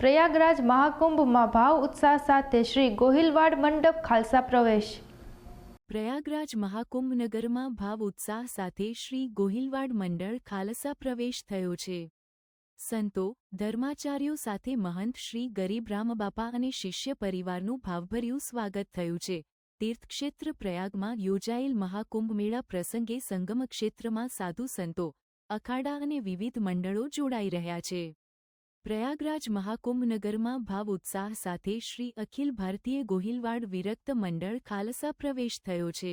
પ્રયાગરાજ મહાકુંભમાં ભાવ ઉત્સાહ સાથે શ્રી ગોહિલવાડ મંડપ ખાલસા પ્રવેશ. પ્રયાગરાજ મહાકુંભનગરમાં ભાવ ઉત્સાહ સાથે શ્રી ગોહિલવાડ મંડળ ખાલસા પ્રવેશ થયો છે. સંતો, ધર્માચાર્યો સાથે મહંત શ્રી ગરીબ રામબાપા અને શિષ્ય પરિવારનું ભાવભર્યું સ્વાગત થયું છે. તીર્થક્ષેત્ર પ્રયાગમાં યોજાયેલ મહાકુંભ મેળા પ્રસંગે સંગમ ક્ષેત્રમાં સાધુ સંતો, અખાડા અને વિવિધ મંડળો જોડાઈ રહ્યા છે. પ્રયાગરાજ મહાકુંભ નગરમાં ભાવ ઉત્સાહ સાથે શ્રી અખિલ ભારતીય ગોહિલવાડ વિરક્ત મંડળ ખાલસા પ્રવેશ થયો છે.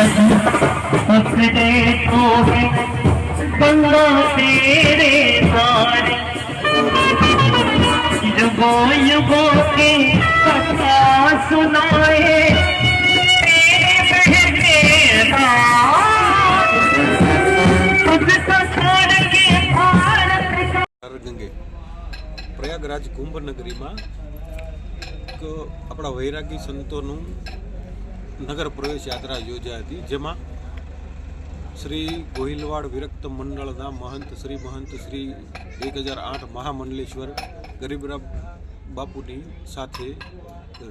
सूरज अपने तो है गंगा तेरे सारे युगों युगों के कथा सुनाए तेरे बहने तुझको छोड़ के भारत का ગંગે પ્રયાગરાજ કુંભ નગરીમાં એક આપણા વૈરાગી સંતોનું નગર પ્રવેશ યાત્રા યોજાઈ હતી, જેમાં શ્રી ગોહિલવાડ વિરક્ત મંડળના મહંત, શ્રી મહંત, શ્રી એક હજાર આઠ મહામંડલેશ્વર ગરીબરામ બાપુની સાથે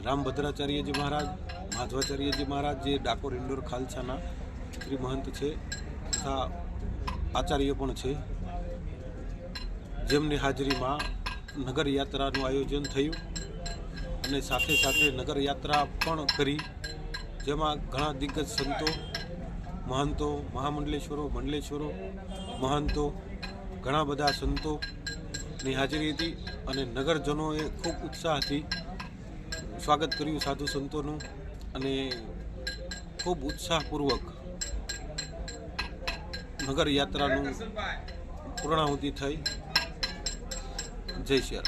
રામભદ્રાચાર્યજી મહારાજ, માધવાચાર્યજી મહારાજ, જે ડાકોર ઇન્ડોર ખાલસાના શ્રી મહંત છે, તથા આચાર્ય પણ છે. જેમની હાજરીમાં નગર યાત્રાનું આયોજન થયું અને સાથે સાથે નગર યાત્રા પણ કરી જેમાં ઘણા દિગ્ગજ સંતો, મહંતો, મહામંડલેશ્વરો, મંડલેશ્વરો, મહંતો, ઘણા બધા સંતોની હાજરી હતી અને નગરજનોએ ખૂબ ઉત્સાહથી સ્વાગત કર્યું સાધુ સંતોનું અને ખૂબ ઉત્સાહપૂર્વક નગર યાત્રાનું પૂર્ણાહુતિ થઈ. જય શ્રી